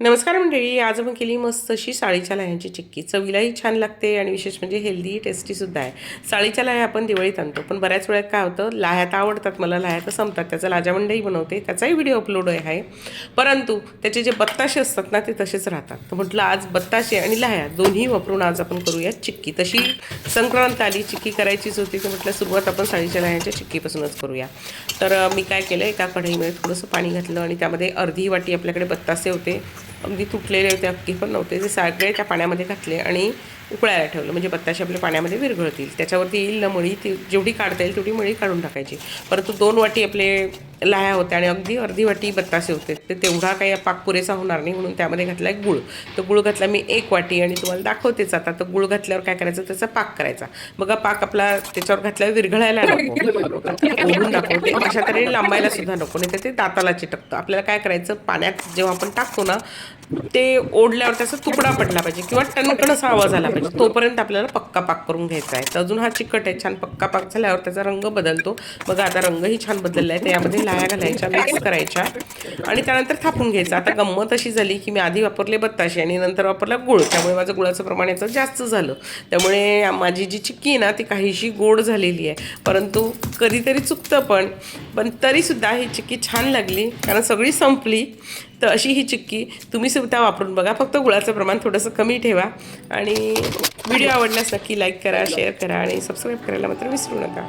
नमस्कार मंडळी आज आपण केली मस्त अशी साळीच्या लाह्यांची चिक्की. चवीलाही छान लागते आणि विशेष म्हणजे हेल्दी टेस्टीसुद्धा आहे. साळीच्या लाह्या आपण दिवाळीत आणतो पण बऱ्याच वेळा काय होतं लाह्या तर आवडतात मला लाह्या तर संपतात. त्याचा लाजामंडही बनवते त्याचाही व्हिडिओ अपलोड आहे. परंतु त्याचे जे बत्ताशे असतात ना ते तसेच राहतात. तर म्हटलं आज बत्ताशे आणि लाह्या दोन्ही वापरून आज आपण करूया चिक्की. तशी संक्रांत आली चिक्की करायचीच होती तर म्हटलं सुरुवात आपण साळीच्या लाह्यांच्या चिक्कीपासूनच करूया. तर मी काय केलं एका कढईमध्ये थोडंसं पाणी घातलं आणि त्यामध्ये अर्धी वाटी आपल्याकडे बत्तासे होते. अगदी तुटलेले होते अगदी पण नव्हते. ते सगळे त्या पाण्यामध्ये घातले आणि उकळायला ठेवलं. म्हणजे बत्ताशे आपल्या पाण्यामध्ये विरघळतील. त्याच्यावरती येईल ना मळी ती जेवढी काढता येईल तेवढी मळी काढून टाकायची. परंतु दोन वाटी आपले लाह्या होत्या आणि अगदी अर्धी वाटी बत्तासे होते. ते तेवढा काही पाक पुरेसा होणार नाही म्हणून त्यामध्ये घातला एक गुळ. तर गुळ घातला मी एक वाटी आणि तुम्हाला दाखवतेच आता. तर गुळ घातल्यावर काय करायचं? त्याचा पाक करायचा. बघा पाक आपला त्याच्यावर घातल्यावर विरघळायला नको. ओढून दाखवते. अशा तऱ्हेने लांबायला सुद्धा नको. नाही तर ते दाताला चिटकतं. आपल्याला काय करायचं? पाण्यात जेव्हा आपण टाकतो ना ते ओढल्यावर त्याचा तुकडा पडला पाहिजे किंवा टणकण असा आवाज आला पाहिजे. तोपर्यंत आपल्याला पक्का पाक करून घ्यायचा आहे. तर अजून हा चिकट आहे छान पक्का पाक झाल्यावर त्याचा रंग बदलतो. बघा आता रंगही छान बदलला आहे. तर यामध्ये लाया घालायच्या मिक्स करायच्या आणि त्यानंतर थापून घ्यायचा. आता गंमत अशी झाली की मी आधी वापरले बत्ताशे आणि नंतर वापरला गुळ. त्यामुळे माझं गुळाचं प्रमाण याचं जास्त झालं. त्यामुळे माझी जी चिक्की आहे ना ती काहीशी गोड झालेली आहे. परंतु कधीतरी चुकतं पण पण तरीसुद्धा ही चिक्की छान लागली. कारण सगळी संपली तर अशी ही चिक्की तुम्ही सुद्धा वापरून बघा. फक्त गुळाचं प्रमाण थोडंसं कमी ठेवा. आणि व्हिडिओ आवडल्यास नक्की लाईक करा शेअर करा आणि सबस्क्राईब करायला मात्र विसरू नका.